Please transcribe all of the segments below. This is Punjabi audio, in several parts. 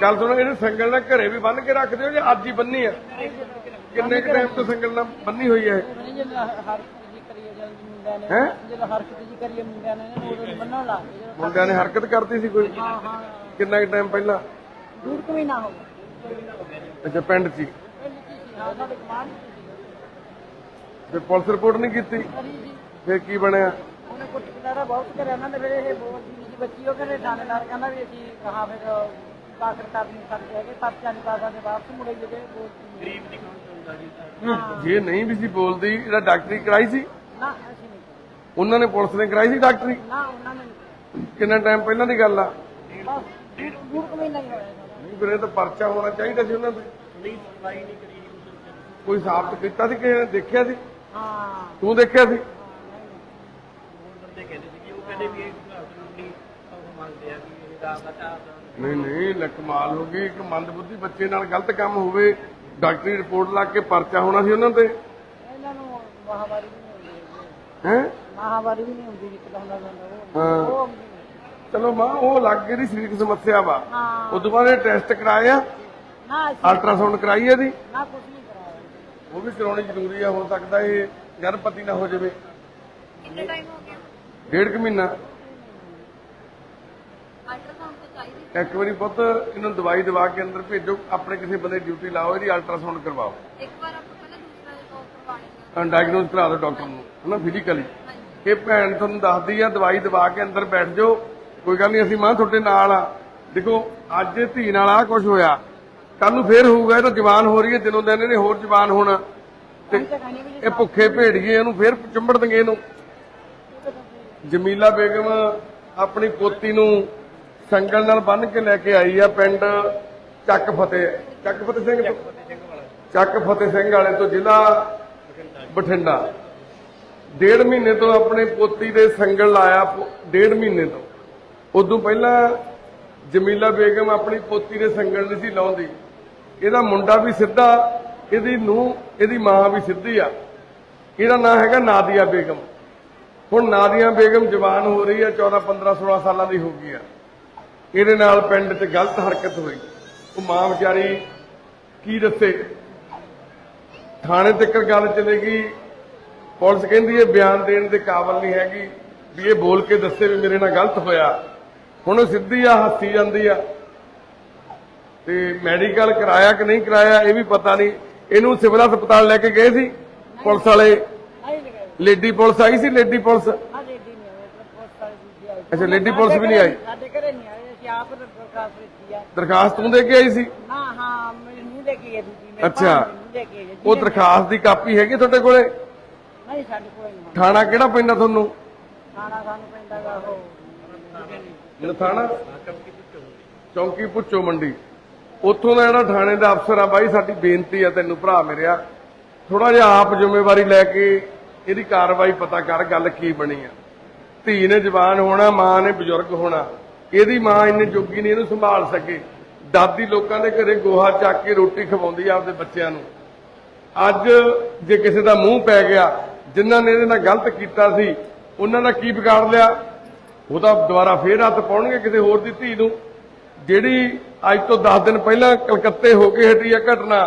ਗੱਲ ਸੁਣੋ ਇਹਨੂੰ ਸੰਗਲ ਨਾਲ ਘਰੇ ਵੀ ਬੰਨ ਕੇ ਰੱਖਦੇ ਹੋ ਜਾਂ ਅੱਜ ਹੀ ਬੰਨੀ ਆ? ਕਿੰਨੇ ਕੁ ਟਾਈਮ ਤੋਂ ਸੰਗਲ ਨਾਲ ਬੰਨੀ ਹੋਈ ਹੈ ਜੀ ਨੇ ਹੈਂ? ਜੀ ਮੁੰਡਿਆਂ ਨੇ ਨਾ ਨੇ ਹਰਕਤ ਕਰਤੀ ਸੀ ਕੋਈ? ਹਾਂ ਹਾਂ। ਕਿੰਨਾ ਕੁ ਟਾਈਮ ਪਹਿਲਾਂ? ਦੂਰ ਕੋਈ ਨਾ ਹੋਵੇ ਅੱਛਾ ਪਿੰਡ 'ਚ ਹੀ? ਹਾਂ ਤੇ ਪੁਲਿਸ ਰਿਪੋਰਟ ਨਹੀਂ ਕੀਤੀ? ਜੀ ਫਿਰ ਕੀ ਬਣਿਆ? ਉਹਨੇ ਕੁੱਟ ਕਟਾਰਾ ਬਹੁਤ ਕਰਿਆ ਦੇ ਵੇਲੇ ਇਹ ਬੱਚੀ ਉਹ ਕਹਿੰਦੇ ਥਾਣੇਦਾਰ ਕਹਿੰਦਾ ਵੀ ਅਸੀਂ ਕਹਾ ਫਿਰ ਦਾਖਲ ਕਰ ਨਹੀਂ ਸਕਦੇ ਹੈਗੇ ਪਰਚਾ ਨਹੀਂ ਪਾ ਸਕਦੇ ਵਾਪਸ ਮੁੜੇ ਜਿਹੜੇ ਬੋਲਦੀ ਗਰੀਬ ਦੀ ਜੇ। ਨਹੀਂ ਵੀ ਸੀ ਬੋਲਦੀ ਇਹਦਾ ਡਾਕਟਰੀ ਕਰਾਈ ਸੀ? ਨਾ ਅਸੀਂ ਨਹੀਂ। ਉਹਨਾਂ ਨੇ ਪੁਲਿਸ ਨੇ ਕਰਾਈ ਸੀ ਡਾਕਟਰੀ? ਨਾ ਉਹਨਾਂ ਨੇ ਨਹੀਂ ਕਿੰਨਾ ਟਾਈਮ ਪਹਿਲਾਂ ਦੀ ਗੱਲ ਆ? ਹੋਇਆ ਨਹੀਂ ਫਿਰ ਇਹ ਤਾਂ ਪਰਚਾ ਹੋਣਾ ਚਾਹੀਦਾ ਸੀ ਉਹਨਾਂ ਤੇ। ਨਹੀਂ ਸੁਣਵਾਈ ਨਹੀਂ ਕਰੀ ਕੋਈ ਸਾਬਤ ਕੀਤਾ ਸੀ ਕਿ ਇਹਨੇ ਦੇਖਿਆ ਸੀ? ਹਾਂ। ਤੂੰ ਦੇਖਿਆ ਸੀ? ਬੰਦੇ ਕਹਿੰਦੇ ਸੀ ਕਿ ਉਹ ਕਹਿੰਦੇ ਵੀ ਇਹ ਕਾਨੂੰਨੀ ਉਹ ਮੰਗਦੇ ਆ ਕਿ ਇਹ ਰਾਤ ਦਾ ਚਾਰ ਨਹੀਂ ਨਹੀਂ ਲੈ ਕਮਾਲ ਹੋ ਗਈ ਇੱਕ ਮੰਦਬੁੱਧੀ ਬੱਚੇ ਨਾਲ ਗਲਤ ਕੰਮ ਹੋਵੇ ਡਾਕਟਰੀ ਰਿਪੋਰਟ ਲਾ ਕੇ ਪਰਚਾ ਹੋਣਾ ਸੀ ਉਹਨਾਂ ਤੇ। ਇਹਨਾਂ ਨੂੰ ਮਹਾਵਾਰੀ ਵੀ ਨਹੀਂ ਹੁੰਦੀ ਹੈ? ਮਹਾਵਾਰੀ ਵੀ ਨਹੀਂ ਹੁੰਦੀ ਹੁੰਦਾ ਜਾਂਦਾ ਹਾਂ। ਉਹ। ਚਲੋ ਮਾਂ ਉਹ ਲੱਗ ਗਈ ਦੀ ਸਰੀਰਕ ਸਮੱਸਿਆ ਵਾ। ਉਸ ਤੋਂ ਬਾਅਦ ਟੈਸਟ ਕਰਾਏ ਆ। ਨਾ ਅਲਟਰਾਸਾਊਂਡ ਕਰਾਈ ਇਹਦੀ। ਨਾ ਕੁਝ ਨਹੀਂ ਕਰਾਇਆ ਉਹ ਵੀ ਕਰਾਉਣੀ ਜ਼ਰੂਰੀ ਆ ਹੋ ਸਕਦਾ ਇਹ ਗਰਭਵਤੀ ਨਾ ਹੋ ਜਾਵੇ। ਕਿੰਨੇ ਟਾਈਮ ਹੋ ਗਿਆ ਡੇਢ ਕੁ ਮਹੀਨਾ। ਇੱਕ ਵਾਰੀ ਪੁੱਤ ਇਹਨੂੰ ਦਵਾਈ ਦਵਾ ਕੇ ਅੰਦਰ ਭੇਜੋ ਆਪਣੇ ਕਿਸੇ ਬੰਦੇ ਡਿਊਟੀ ਲਾਓ ਇਹਦੀ ਅਲਟਰਾਸਾਊਂਡ ਕਰਵਾਓ। ਇੱਕ ਵਾਰ ਆਪਾਂ ਪਹਿਲਾਂ ਦੂਸਰਾ ਰਿਪੋਰਟ ਕਰਵਾ ਲੈਂਦੇ ਡਾਇਗਨੋਸ ਕਰਾ ਦਿਓ ਡਾਕਟਰ ਨੂੰ ਹਨਾ ਫਿਜ਼ੀਕਲੀ ਇਹ ਭੈਣ ਤੁਹਾਨੂੰ ਦੱਸਦੀ ਆ ਦਵਾਈ ਦਵਾ ਕੇ ਅੰਦਰ ਬੈਠ ਜਾਓ। ਕੋਈ ਗੱਲ ਨਹੀਂ ਅਸੀਂ ਮਾਂ ਤੁਹਾਡੇ ਨਾਲ ਆ। ਦੇਖੋ ਅੱਜ ਧੀ ਨਾਲ ਆ ਕੁਝ ਹੋਇਆ। ਕੱਲ ਨੂੰ ਫੇਰ ਹੋਊਗਾ ਇਹ ਤਾਂ ਜਵਾਨ ਹੋ ਰਹੀ ਹੈ ਦਿਨੋਂ ਦਿਨ ਇਹਨੇ ਹੋਰ ਜਵਾਨ ਹੋਣਾ। ਤੇ ਇਹ ਭੁੱਖੇ ਭੇੜੀਏ ਇਹਨੂੰ ਫੇਰ ਚੰਬੜ ਦੰਗੇ ਇਹਨੂੰ। ਜਮੀਲਾ ਬੇਗਮ ਆਪਣੀ ਪੋਤੀ ਨੂੰ ਸੰਗਲ ਨਾਲ ਬੰਨ ਕੇ ਲੈ ਕੇ ਆਈ ਆ ਪਿੰਡ ਚੱਕ ਫਤਿਹ। ਚੱਕ ਫਤਿਹ ਸਿੰਘ ਤੋਂ? ਚੱਕ ਫਤਿਹ ਸਿੰਘ ਵਾਲੇ ਤੋਂ ਜ਼ਿਲ੍ਹਾ ਬਠਿੰਡਾ। ਡੇਢ ਮਹੀਨੇ ਤੋਂ ਆਪਣੇ ਪੋਤੀ ਦੇ ਸੰਗਲ ਲਾਇਆ ਡੇਢ ਮਹੀਨੇ ਤੋਂ। ਉਦੋਂ ਪਹਿਲਾਂ ਜਮੀਲਾ ਬੇਗਮ ਆਪਣੀ ਪੋਤੀ ਦੇ ਸੰਗਲ ਨਹੀਂ ਸੀ ਲਾਉਂਦੀ। ਇਹਦਾ ਮੁੰਡਾ ਵੀ ਸਿੱਧਾ, ਇਹਦੀ ਨੂੰ ਇਹਦੀ ਮਾਂ ਵੀ ਸਿੱਧੀ ਆ। ਇਹਦਾ ਨਾਂ ਹੈਗਾ ਨਾਦੀਆ ਬੇਗਮ। ਹੁਣ ਨਾਦੀਆ ਬੇਗਮ ਜਵਾਨ ਹੋ ਰਹੀ ਆ 14 15 16 ਸਾਲਾਂ ਦੀ ਹੋ ਗਈ ਆ। ਇਹਦੇ ਨਾਲ ਪਿੰਡ 'ਚ ਗਲਤ ਹਰਕਤ ਹੋਈ। ਉਹ ਮਾਂ ਵਿਚਾਰੀ ਕੀ ਦੱਸੇ? ਥਾਣੇ ਤੱਕ ਗੱਲ ਚਲੇ ਗਈ ਪੁਲਿਸ ਕਹਿੰਦੀ ਇਹ ਬਿਆਨ ਦੇਣ ਦੇ ਕਾਬਿਲ ਨਹੀਂ ਹੈਗੀ ਵੀ ਇਹ ਬੋਲ ਕੇ ਦੱਸੇ ਵੀ ਮੇਰੇ ਨਾਲ ਗਲਤ ਹੋਇਆ। ਹੁਣ ਉਹ ਸਿੱਧੀ ਆ ਹੱਸੀ ਜਾਂਦੀ ਆ। ਤੇ ਮੈਡੀਕਲ ਕਰਾਇਆ ਕਿ ਨਹੀਂ ਕਰਾਇਆ ਇਹ ਵੀ ਪਤਾ ਨਹੀਂ। ਇਹਨੂੰ ਸਿਵਲ ਹਸਪਤਾਲ ਲੈ ਕੇ ਗਏ ਸੀ ਪੁਲਿਸ ਵਾਲੇ। ਲੇਡੀ ਪੁਲਿਸ ਆਈ ਸੀ ਲੇਡੀ ਪੁਲਿਸ? ਅੱਛਾ ਲੇਡੀ ਪੁਲਿਸ ਵੀ ਨਹੀਂ ਆਈ? ਸਾਡੇ ਘਰੇ ਨਹੀਂ ਅਸੀਂ ਆਪ ਦਰਖਾਸਤ ਦਿੱਤੀ ਆ। ਦਰਖਾਸਤ ਤੂੰ ਦੇ ਕੇ ਆਈ ਸੀ? ਨਾ ਹਾਂ ਮੈਨੂੰ ਦੇ ਕੇ ਆਈ ਮੇਰੇ ਅੱਛਾ। ਭਾਣ ਮੈਨੂੰ ਦੇ ਕੇ ਆਈ ਉਹ ਦਰਖਾਸਤ ਦੀ ਕਾਪੀ ਹੈਗੀ ਤੁਹਾਡੇ ਕੋਲੇ? ਨਹੀਂ ਸਾਡੇ ਕੋਲ ਨਹੀਂ। ਥਾਣਾ ਕਿਹੜਾ ਪੈਂਦਾ ਤੁਹਾਨੂੰ? ਖਾਣਾ ਸਾਨੂੰ ਪੈਂਦਾ ਗਾ ਉਹ। ਨਥਾਣਾ ਚੌਂਕੀ ਪੁੱਚੋ ਮੰਡੀ। ਉੱਥੋਂ ਦਾ ਜਿਹੜਾ ਥਾਣੇ ਦਾ ਅਫਸਰ ਆ ਬਾਈ ਸਾਡੀ ਬੇਨਤੀ ਆ ਤੈਨੂੰ ਭਰਾ ਮੇਰਿਆ। ਥੋੜਾ ਜਿਹਾ ਆਪ ਜ਼ਿੰਮੇਵਾਰੀ ਲੈ ਕੇ ਇਹਦੀ ਕਾਰਵਾਈ ਪਤਾ ਕਰ ਗੱਲ ਕੀ ਬਣੀ ਆ। ਧੀ ਨੇ ਜਵਾਨ ਹੋਣਾ ਮਾਂ ਨੇ ਬਜ਼ੁਰਗ ਹੋਣਾ। ਇਹਦੀ ਮਾਂ ਇੰਨੇ ਜੋਗੀ ਨਹੀਂ, ਇਹਨੂੰ ਸੰਭਾਲ ਸਕੇ। ਦਾਦੀ ਲੋਕਾਂ ਦੇ ਘਰੇ ਗੋਹਾ ਚੱਕ ਕੇ ਰੋਟੀ ਖਵਾਉਂਦੀ ਆਪਦੇ ਬੱਚਿਆਂ ਨੂੰ। ਅੱਜ ਜੇ ਕਿਸੇ ਦਾ ਮੂੰਹ ਪੈ ਗਿਆ, ਜਿਨ੍ਹਾਂ ਨੇ ਇਹਦੇ ਨਾਲ ਗਲਤ ਕੀਤਾ ਸੀ, ਉਹਨਾਂ ਦਾ ਕੀ ਵਿਗਾੜ ਲਿਆ? ਉਹ ਤਾਂ ਦੁਬਾਰਾ ਫੇਰ ਹੱਥ ਪਾਉਣਗੇ ਕਿਸੇ ਹੋਰ ਦੀ ਧੀ ਨੂੰ। ਜਿਹੜੀ ਅੱਜ ਤੋਂ 10 ਦਿਨ ਪਹਿਲਾਂ ਕਲਕੱਤੇ ਹੋ ਕੇ ਹਟੀ ਆ ਘਟਨਾ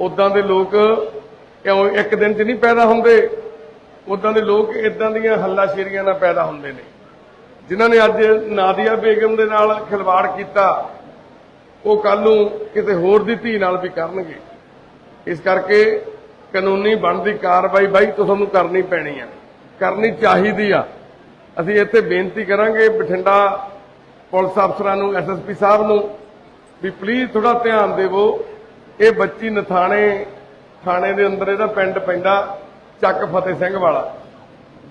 ਉਦਾਂ ਦੇ ਲੋਕ ਕਿਉਂ ਇੱਕ ਦਿਨ 'ਚ ਨਹੀਂ ਪੈਦਾ ਹੁੰਦੇ? ਉਦਾਂ ਦੇ ਲੋਕ ਇਦਾਂ ਦੀਆਂ ਹੱਲਾਸ਼ੇਰੀਆਂ ਨਾਲ ਪੈਦਾ ਹੁੰਦੇ ਨੇ। ਜਿਨ੍ਹਾਂ ਨੇ ਅੱਜ ਨਾਦੀਆ ਬੇਗਮ ਦੇ ਨਾਲ ਖਿਲਵਾੜ ਕੀਤਾ, ਉਹ ਕੱਲ ਨੂੰ ਕਿਸੇ ਹੋਰ ਦੀ ਧੀ ਨਾਲ ਵੀ ਕਰਨਗੇ। ਇਸ ਕਰਕੇ ਕਾਨੂੰਨੀ ਬਣਦੀ ਕਾਰਵਾਈ ਬਾਈ ਤੁਹਾਨੂੰ ਕਰਨੀ ਪੈਣੀ ਆ। ਕਰਨੀ ਚਾਹੀਦੀ ਆ। ਅਸੀਂ ਇੱਥੇ ਬੇਨਤੀ ਕਰਾਂਗੇ, ਬਠਿੰਡਾ ਪੁਲਿਸ ਅਫਸਰਾਂ ਨੂੰ ਐਸਐਸਪੀ ਸਾਹਿਬ ਨੂੰ, ਵੀ ਪਲੀਜ਼ ਥੋੜਾ ਧਿਆਨ ਦੇਵੋ। ਇਹ ਬੱਚੀ ਨਥਾਣੇ, ਥਾਣੇ ਦੇ ਅੰਦਰ ਇਹਦਾ ਪਿੰਡ ਪੈਂਦਾ, ਚੱਕ ਫਤਿਹ ਸਿੰਘ ਵਾਲਾ।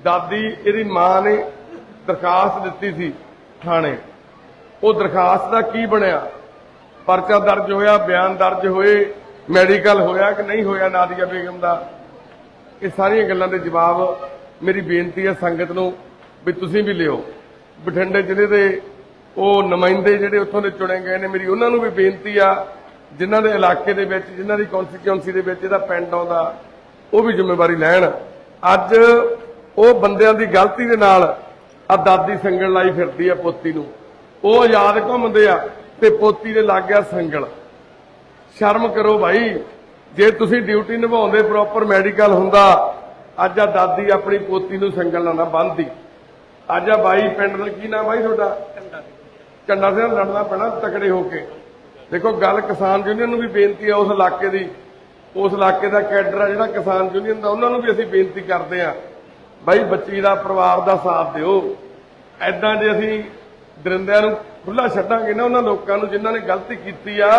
ਦਾਦੀ, ਇਹਦੀ ਮਾਂ ਨੇ ਦਰਖਾਸਤ ਦਿੱਤੀ ਸੀ ਥਾਣੇ। ਉਹ ਦਰਖਾਸਤ ਦਾ ਕੀ ਬਣਿਆ? ਪਰਚਾ ਦਰਜ ਹੋਇਆ, ਬਿਆਨ ਦਰਜ ਹੋਏ, ਮੈਡੀਕਲ ਹੋਇਆ ਕਿ ਨਹੀਂ ਹੋਇਆ ਨਾਦੀਆ ਬੇਗਮ ਦਾ? ਇਹ ਸਾਰੀਆਂ ਗੱਲਾਂ ਦੇ ਜਵਾਬ ਮੇਰੀ ਬੇਨਤੀ ਹੈ ਸੰਗਤ ਨੂੰ ਵੀ ਤੁਸੀਂ ਵੀ ਲਿਓ। ਬਠਿੰਡੇ ਜ਼ਿਲ੍ਹੇ ਦੇ ਉਹ ਨੁਮਾਇੰਦੇ ਜਿਹੜੇ ਉੱਥੋਂ ਦੇ ਚੁਣੇ ਗਏ ਨੇ, ਮੇਰੀ ਉਹਨਾਂ ਨੂੰ ਵੀ ਬੇਨਤੀ ਆ, ਜਿਨ੍ਹਾਂ ਦੇ ਇਲਾਕੇ ਦੇ ਵਿੱਚ, ਜਿਨ੍ਹਾਂ ਦੀ ਕਨਸਟੀਟਿਊਂਸੀ ਦੇ ਵਿੱਚ ਇਹਦਾ ਪਿੰਡ ਆਉਂਦਾ, ਉਹ ਵੀ ਜ਼ਿੰਮੇਵਾਰੀ ਲੈਣ। ਅੱਜ ਉਹ ਬੰਦਿਆਂ ਦੀ ਗਲਤੀ ਦੇ ਨਾਲ ਆ ਦਾਦੀ ਸੰਗਣ ਲਾਈ ਫਿਰਦੀ ਆ ਪੋਤੀ ਨੂੰ। ਉਹ ਆਜ਼ਾਦ ਘੁੰਮਦੇ ਆ ਤੇ ਪੋਤੀ ਦੇ ਲੱਗ ਗਿਆ ਸੰਗਲ। ਸ਼ਰਮ ਕਰੋ ਭਾਈ ਜੇ ਤੁਸੀਂ ਡਿਊਟੀ ਨਿਭਾਉਂਦੇ ਪ੍ਰੋਪਰ ਮੈਡੀਕਲ ਹੁੰਦਾ ਅੱਜ ਆ ਦਾਦੀ ਆਪਣੀ ਪੋਤੀ ਨੂੰ ਸੰਗਲ ਨਾਲ ਨਾ ਬੰਨਦੀ। ਅੱਜ ਆ ਬਾਈ ਪਿੰਡ ਦਾ ਕੀ ਨਾਮ ਬਾਈ ਤੁਹਾਡਾ? ਝੰਡਾ ਸਿੰਘ। ਲੜਨਾ ਪੈਣਾ ਤਕੜੇ ਹੋ ਕੇ। ਦੇਖੋ ਗੱਲ ਕਿਸਾਨ ਯੂਨੀਅਨ ਨੂੰ ਵੀ ਬੇਨਤੀ ਹੈ ਉਸ ਇਲਾਕੇ ਦੀ। ਉਸ ਇਲਾਕੇ ਦਾ ਕੈਡਰ ਆ ਜਿਹੜਾ ਕਿਸਾਨ ਯੂਨੀਅਨ ਦਾ ਉਹਨਾਂ ਨੂੰ ਵੀ ਅਸੀਂ ਬੇਨਤੀ ਕਰਦੇ ਆ। ਬਾਈ ਬੱਚੀ ਦਾ ਪਰਿਵਾਰ ਦਾ ਸਾਥ ਦਿਓ। ਐਦਾਂ ਜੇ ਅਸੀਂ ਦਰਿੰਦਿਆਂ ਨੂੰ ਖੁੱਲਾ ਛੱਡਾਂਗੇ ਨਾ, ਉਹਨਾਂ ਲੋਕਾਂ ਨੂੰ ਜਿਨ੍ਹਾਂ ਨੇ ਗਲਤੀ ਕੀਤੀ ਆ,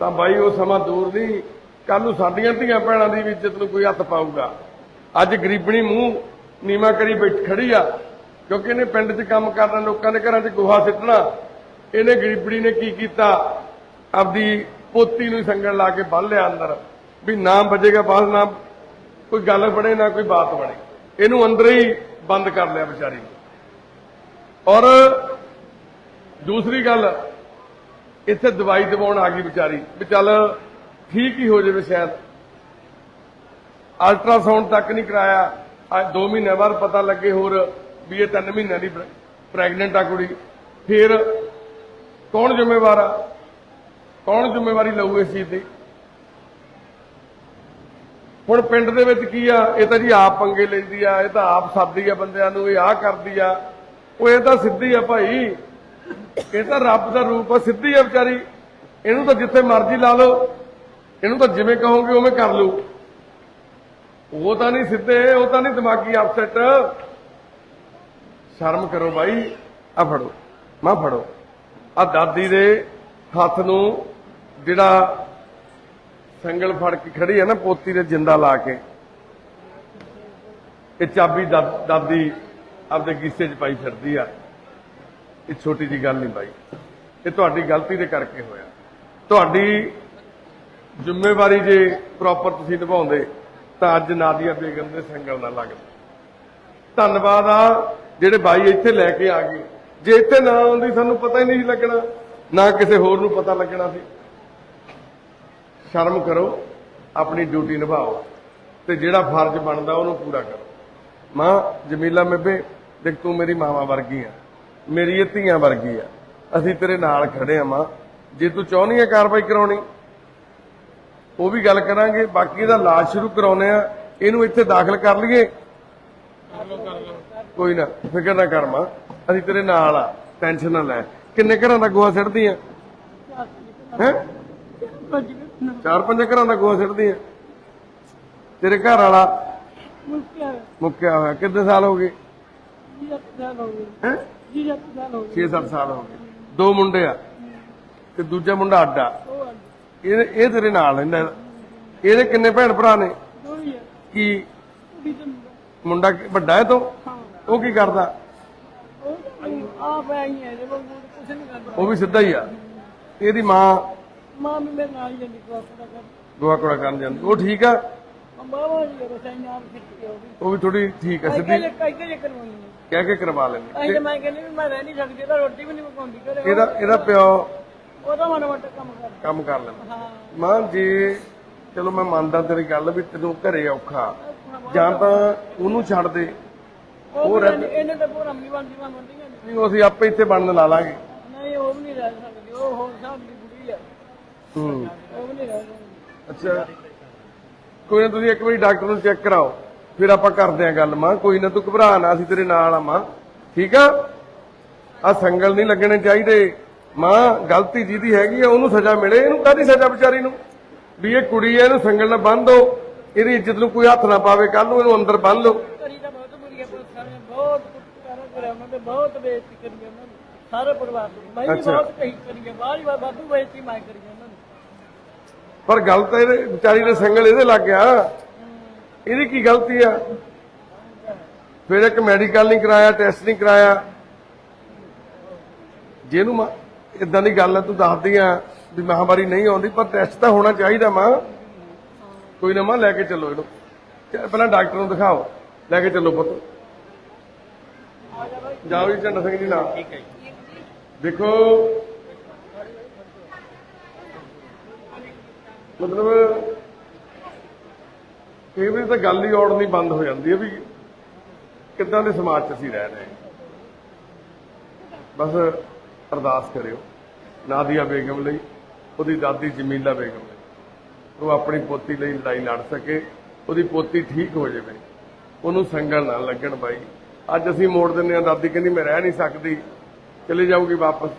ਤਾਂ ਬਾਈ ਉਹ ਸਮਾਂ ਦੂਰ ਨਹੀਂ। ਕੱਲ ਨੂੰ ਸਾਡੀਆਂ ਧੀਆਂ ਭੈਣਾਂ ਦੀ ਵੀ ਇੱਜ਼ਤ ਨੂੰ ਕੋਈ ਹੱਥ ਪਾਊਗਾ। ਅੱਜ ਗਰੀਬਣੀ ਮੂੰਹ ਨੀਵਾ ਕਰੀ ਬੈਠ ਖੜੀ ਆ, ਕਿਉਂਕਿ ਇਹਨੇ ਪਿੰਡ 'ਚ ਕੰਮ ਕਰਨਾ, ਲੋਕਾਂ ਦੇ ਘਰਾਂ 'ਚ ਗੋਹਾ ਸਿੱਟਣਾ। ਇਹਨੇ ਗਰੀਬਣੀ ਨੇ ਕੀ ਕੀਤਾ? ਆਪਦੀ ਪੋਤੀ ਨੂੰ ਸੰਗਣ ਲਾ ਕੇ ਬੰਨ ਲਿਆ ਅੰਦਰ। ਵੀ ਨਾਮ ਵੱਜੇਗਾ ਬਾਅਦ ਨਾ ਕੋਈ ਗੱਲ ਬਣੇ ਨਾ ਕੋਈ ਬਾਤ ਬਣੇ। ਇਹਨੂੰ ਅੰਦਰ ਹੀ ਬੰਦ ਕਰ ਲਿਆ ਵਿਚਾਰੀ ਨੂੰ। ਔਰ ਦੂਸਰੀ ਗੱਲ, ਇੱਥੇ ਦਵਾਈ ਦਵਾਉਣ ਆ ਗਈ ਵਿਚਾਰੀ। ਵੀ ਚੱਲ ਠੀਕ ਹੀ ਹੋ ਜਾਵੇ ਸ਼ਾਇਦ। ਅਲਟਰਾਸਾਊਂਡ ਤੱਕ ਨਹੀਂ ਕਰਾਇਆ। ਅੱਜ 2 ਮਹੀਨੇ ਬਾਅਦ ਪਤਾ ਲੱਗੇ ਹੋਰ ਵੀ ਇਹ 3 ਮਹੀਨਿਆਂ ਦੀ ਪ੍ਰੈਗਨੈਂਟ ਆ ਕੁੜੀ। ਫਿਰ ਕੌਣ ਜ਼ਿੰਮੇਵਾਰ ਆ? ਕੌਣ ਜ਼ਿੰਮੇਵਾਰੀ ਲਊ ਇਸ ਚੀਜ਼ ਦੀ? ਹੁਣ ਪਿੰਡ ਦੇ ਵਿੱਚ ਕੀ ਆ? ਇਹ ਤਾਂ ਜੀ ਆਪ ਪੰਗੇ ਲੈਂਦੀ ਆ, ਇਹ ਤਾਂ ਆਪ ਸਾਦੀ ਆ ਬੰਦਿਆਂ ਨੂੰ, ਇਹ ਆ ਕਰਦੀ ਆ। ਉਹ ਇਹ ਤਾਂ ਸਿੱਧੀ ਆ ਭਾਈ। ਇਹ ਤਾਂ ਰੱਬ ਦਾ ਰੂਪ ਆ, ਸਿੱਧੀ ਆ ਵਿਚਾਰੀ। ਇਹਨੂੰ ਤਾਂ ਜਿੱਥੇ ਮਰਜ਼ੀ ਲਾ ਲਓ। ਇਹਨੂੰ ਤਾਂ ਜਿਵੇਂ ਕਹੋਗੇ ਉਵੇਂ ਕਰ ਲਓ। ਉਹ ਤਾਂ ਨਹੀਂ ਸਿੱਧੇ, ਉਹ ਤਾਂ ਨਹੀਂ ਦਿਮਾਗੀ ਅਪਸੈਟ ਸ਼ਰਮ ਕਰੋ ਬਾਈ। ਆ ਫੜੋ। ਮਾਂ ਫੜੋ। ਆ ਦਾਦੀ ਦੇ ਹੱਥ ਨੂੰ ਜਿਹੜਾ ਸੰਗਲ ਫੜ ਕੇ ਖੜੀ ਹੈ ਨਾ ਪੋਤੀ ਦੇ ਜਿੰਦਾ ਲਾ ਕੇ। ਇਹ ਚਾਬੀ ਦਾ- ਦਾਦੀ ਆਪਦੇ ਗੀਸੇ 'ਚ ਪਾਈ ਫਿਰਦੀ ਆ। ਇਹ ਛੋਟੀ ਜੀ ਗੱਲ ਨਹੀਂ ਬਾਈ। ਇਹ ਤੁਹਾਡੀ ਗਲਤੀ ਦੇ ਕਰਕੇ ਹੋਇਆ। ਤੁਹਾਡੀ ਜ਼ਿੰਮੇਵਾਰੀ ਜੇ ਪ੍ਰੋਪਰ ਤੁਸੀਂ ਨਿਭਾਉਂਦੇ, ਤਾਂ ਅੱਜ ਨਾਦੀਆ ਬੇਗਮ ਦੇ ਸੰਗਲ ਨਾ ਲੱਗਦੇ। ਧੰਨਵਾਦ ਆ, ਜਿਹੜੇ ਬਾਈ ਇੱਥੇ ਲੈ ਕੇ ਆ ਗਏ। ਜੇ ਇੱਥੇ ਨਾ ਆਉਂਦੀ, ਸਾਨੂੰ ਪਤਾ ਹੀ ਨਹੀਂ ਸੀ ਲੱਗਣਾ। ਨਾ ਕਿਸੇ ਹੋਰ ਨੂੰ ਪਤਾ ਲੱਗਣਾ ਸੀ। ਸ਼ਰਮ ਕਰੋ, ਆਪਣੀ ਡਿਊਟੀ ਨਿਭਾਓ ਤੇ ਜਿਹੜਾ ਫਰਜ਼ ਬਣਦਾ ਉਹਨੂੰ ਪੂਰਾ ਕਰੋ। ਮਾਂ, ਜਮੀਲਾ ਮੇਬੇ, ਦੇਖ ਤੂੰ ਮੇਰੀ ਮਾਵਾ ਵਰਗੀ ਆ, ਮੇਰੀ ਇਹ ਧੀਆਂ ਵਰਗੀ ਆ, ਅਸੀਂ ਤੇਰੇ ਨਾਲ ਖੜੇ ਆ ਮਾਂ। ਜੇ ਤੂੰ ਚਾਹੁੰਦੀ ਆ ਕਾਰਵਾਈ ਕਰਾਉਣੀ, ਉਹ ਵੀ ਗੱਲ ਕਰਾਂਗੇ, ਬਾਕੀ ਇਹਦਾ ਇਲਾਜ ਸ਼ੁਰੂ ਕਰਾਉਨੇ ਆ, ਇਹਨੂੰ ਇੱਥੇ ਦਾਖਲ ਕਰ ਲਈਏ। ਕੋਈ ਨਾ, ਫਿਕਰ ਨਾ ਕਰ ਮਾਂ, ਅਸੀਂ ਤੇਰੇ ਨਾਲ ਆ, ਟੈਨਸ਼ਨ ਨਾ ਲੈ। ਕਿੰਨੇ ਘਰਾਂ ਦਾ ਗੋਹਾ ਸਿੱਟਦੀ ਆ? ਹੈ? ਚਾਰ ਪੰਜ ਘਰਾਂ ਦਾ ਗੋਹਾ ਸਿੱਟਦੀ ਆ। ਤੇਰੇ ਘਰ ਵਾਲਾ ਮੁੱਕਿਆ ਹੋਇਆ। ਕਿੰਨੇ ਸਾਲ ਹੋ ਗਏ? ਜੀ ਸਾਲ ਹੋ ਗਏ। ਹੈ? ਜੀ ਸਾਲ ਹੋ ਗਏ। 6-7 ਸਾਲ ਹੋ ਗਏ। ਦੋ ਮੁੰਡੇ ਆ ਤੇ ਦੂਜਾ ਮੁੰਡਾ ਅੱਡਾ ਇਹ ਇਹ ਤੇਰੇ ਨਾਲ ਰਹਿੰਦਾ ਇਹਦੇ। ਕਿੰਨੇ ਭੈਣ ਭਰਾ ਨੇ? ਕੀ? ਮੁੰਡਾ। ਵੱਡਾ ਹੈ ਤੋਂ? ਉਹ ਕੀ ਕਰਦਾ। ਉਹ ਵੀ ਸਿੱਧਾ ਹੀ ਆ। ਇਹਦੀ ਮਾਂ ਮਾਂ ਵੀ ਮੇਰੇ ਨਾਲ ਹੀ ਜਾਂਦੀ ਕਰ ਦੁਆ ਕੋੜਾ ਕਰਨ ਜਾਂਦੀ। ਉਹ ਠੀਕ ਆ? ਬਾਬਾ ਜੀ ਰਸਾਈ ਆਪ ਸਿੱਖ ਕੇ ਉਹ ਵੀ। ਉਹ ਵੀ ਥੋੜੀ ਠੀਕ ਆ ਸਿੱਧੀ? ਕਾਈ ਕਾਈ ਕਾਈ ਕਰਵਾਉਣੀ ਹੈ ਕਹਿ ਕੇ ਕਰਵਾ ਲੈਂਦੀ। ਅਸੀਂ ਤਾਂ ਮੈਂ ਕਹਿੰਦੀ ਵੀ ਮੈਂ ਰਹਿ ਨਹੀਂ ਸਕਦੀ ਤਾਂ ਰੋਟੀ ਵੀ ਨਹੀਂ ਪਕਾਉਂਦੀ ਘਰੇ ਇਹਦਾ ਇਹਦਾ ਪਿਓ ਉਹਦਾ ਮਨ ਮਟ ਕੰਮ ਕਰਦਾ। ਕੰਮ ਕਰ ਲੈਂਦਾ। ਹਾਂ। ਮਾਂ ਜੇ ਚਲੋ ਮੈਂ ਮੰਨਦਾ ਤੇਰੀ ਗੱਲ ਵੀ ਤੈਨੂੰ ਘਰੇ ਔਖਾ ਜਾਂ ਤਾਂ ਉਹਨੂੰ ਛੱਡ ਦੇ। ਉਹ ਰਹਿ ਇਹਨੇ ਤਾਂ ਪੂਰਾ ਅੰਮੀ ਬੰਦੀ ਮਾਂ ਮੰਦੀਆਂ ਨੇ ਨਹੀਂ ਉਹ ਅਸੀਂ ਆਪੇ ਇੱਥੇ ਬਣਨ ਲਾ ਲਾਂਗੇ। ਨਹੀਂ ਉਹ ਵੀ ਨਹੀਂ ਰਹਿ ਸਕਦੀ ਉਹ ਹੋਰ ਦੀ ਬੁੜੀ ਹੈ। ਅੱਛਾ। ਕੋਈ ਨਾ ਤੁਸੀਂ ਇੱਕ ਵਾਰੀ ਡਾਕਟਰ ਨੂੰ ਚੈੱਕ ਕਰਾਓ। ਫਿਰ ਆਪਾਂ ਕਰਦੇ ਆਂ ਗੱਲ ਮਾਂ। ਕੋਈ ਨਾ ਤੂੰ ਘਬਰਾ ਨਾ ਅਸੀਂ ਤੇਰੇ ਨਾਲ ਆ ਮਾਂ। ਠੀਕ ਆ? ਆ ਸੰਗਲ ਨਹੀਂ ਲੱਗਣੇ ਚਾਹੀਦੇ। ਮਾਂ ਗਲਤੀ ਜਿਹਦੀ ਹੈਗੀ ਆ ਉਹਨੂੰ ਸਜ਼ਾ ਮਿਲੇ। ਇਹਨੂੰ ਕਾਹਦੀ ਸਜ਼ਾ ਵਿਚਾਰੀ ਨੂੰ? ਵੀ ਇਹ ਕੁੜੀ ਹੈ ਇਹਨੂੰ ਸੰਗਲ ਨਾਲ ਬੰਨ ਦੋ। ਇਹਦੀ ਇੱਜ਼ਤ ਨੂੰ ਕੋਈ ਹੱਥ ਨਾ ਪਾਵੇ। ਕੱਲ ਨੂੰ ਇਹਨੂੰ ਅੰਦਰ ਬੰਨ ਲਓ। ਬਹੁਤ ਬੇਇੱਜ਼ਤੀ ਕਰੀ ਉਹਨਾਂ ਨੇ। ਸਾਰੇ ਪਰਿਵਾਰ ਨੂੰ। ਮੈਂ ਵੀ ਅੱਛਾ। ਬਹੁਤ ਕਹੀ ਕਰੀ ਹੈ ਬਾਹਰ ਹੀ ਵਾਧੂ ਬੇਇੱਜ਼ਤੀ ਮੈਂ ਕਰੀ ਪਰ ਗੱਲ ਤਾਂ ਇਹਦੇ ਵਿਚਾਰੀ ਦੇ ਸੰਗਲ ਇਹਦੇ ਲੱਗ ਗਿਆ। ਇਹਦੀ ਕੀ ਗਲਤੀ ਆ? ਫਿਰ ਇੱਕ ਮੈਡੀਕਲ ਨਹੀਂ ਕਰਾਇਆ ਟੈਸਟ ਨਹੀਂ ਕਰਾਇਆ। ਜਿਹਨੂੰ ਇਦਾਂ ਦੀ ਗੱਲ ਆ ਤੂੰ ਦੱਸਦੀ ਆ ਵੀ ਮਹਾਮਾਰੀ ਨਹੀਂ ਆਉਂਦੀ ਪਰ ਟੈਸਟ ਤਾਂ ਹੋਣਾ ਚਾਹੀਦਾ ਮਾਂ। ਕੋਈ ਨਾ ਮਾਂ ਲੈ ਕੇ ਚੱਲੋ ਇਹਨੂੰ। ਪਹਿਲਾਂ ਡਾਕਟਰ ਨੂੰ ਦਿਖਾਓ। ਲੈ ਕੇ ਚੱਲੋ ਪੁੱਤ। ਜਾਓ ਜੀ ਝੰਡਾ ਸਿੰਘ ਜੀ ਨਾਲ। ਠੀਕ ਹੈ ਦੇਖੋ ਮਤਲਬ ਕਈ ਵਾਰੀ ਤਾਂ ਗੱਲ ਹੀ ਔੜ ਬੰਦ ਹੋ ਜਾਂਦੀ ਹੈ ਵੀ ਕਿੱਦਾਂ ਦੇ ਸਮਾਜ 'ਚ ਅਸੀਂ ਰਹਿ ਰਹੇ ਹਾਂ। ਬਸ ਅਰਦਾਸ ਕਰਿਓ, ਨਾਦੀਆ ਬੇਗਮ ਲਈ, ਉਹਦੀ ਦਾਦੀ ਜਮੀਲਾ ਬੇਗਮ ਲਈ, ਉਹ ਆਪਣੀ ਪੋਤੀ ਲਈ ਲੜਾਈ ਲੜ ਸਕੇ, ਉਹਦੀ ਪੋਤੀ ਠੀਕ ਹੋ ਜਾਵੇ, ਉਹਨੂੰ ਸੰਗਣ ਨਾ ਲੱਗਣ ਬਾਈ ਅੱਜ ਅਸੀਂ ਮੋੜ ਦਿੰਦੇ ਆ ਦਾਦੀ ਕਹਿੰਦੀ ਮੈਂ ਰਹਿ ਨਹੀਂ ਸਕਦੀ, ਚਲੇ ਜਾਊਗੀ ਵਾਪਸ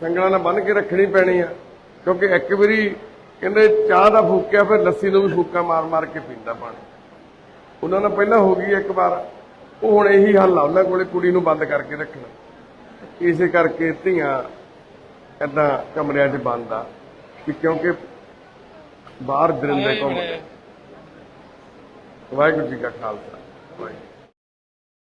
ਸੰਗਣਾ ਨਾਲ ਬੰਨ ਕੇ ਰੱਖਣੀ ਪੈਣੀ ਆ, ਕਿਉਂਕਿ ਇੱਕ ਵਾਰੀ ਕਹਿੰਦੇ ਚਾਹ ਦਾ ਫੂਕਿਆ, ਫਿਰ ਲੱਸੀ ਨੂੰ ਵੀ ਫੂਕਾ ਮਾਰ ਮਾਰ ਕੇ ਪੀਂਦਾ ਪਾਣੀ। ਉਹਨਾਂ ਨਾਲ ਪਹਿਲਾਂ ਹੋ ਗਈ ਇੱਕ ਵਾਰ, ਉਹ ਹੁਣ ਇਹੀ ਹੱਲ ਆ, ਉਹਨਾਂ ਕੋਲੇ ਕੁੜੀ ਨੂੰ ਬੰਦ ਕਰਕੇ ਰੱਖਣਾ। ਇਸੇ ਕਰਕੇ ਧੀਆਂ ਏਦਾਂ ਕਮਰਿਆਂ 'ਚ ਬੰਦ ਆ ਕਿ ਕਿਉਂਕਿ ਬਾਹਰ ਦਰਿੰਦੇ ਘੁੰਮਦੇ। ਵਾਹਿਗੁਰੂ ਜੀ ਕਾ ਖਾਲਸਾ, ਵਾਹਿਗੁਰੂ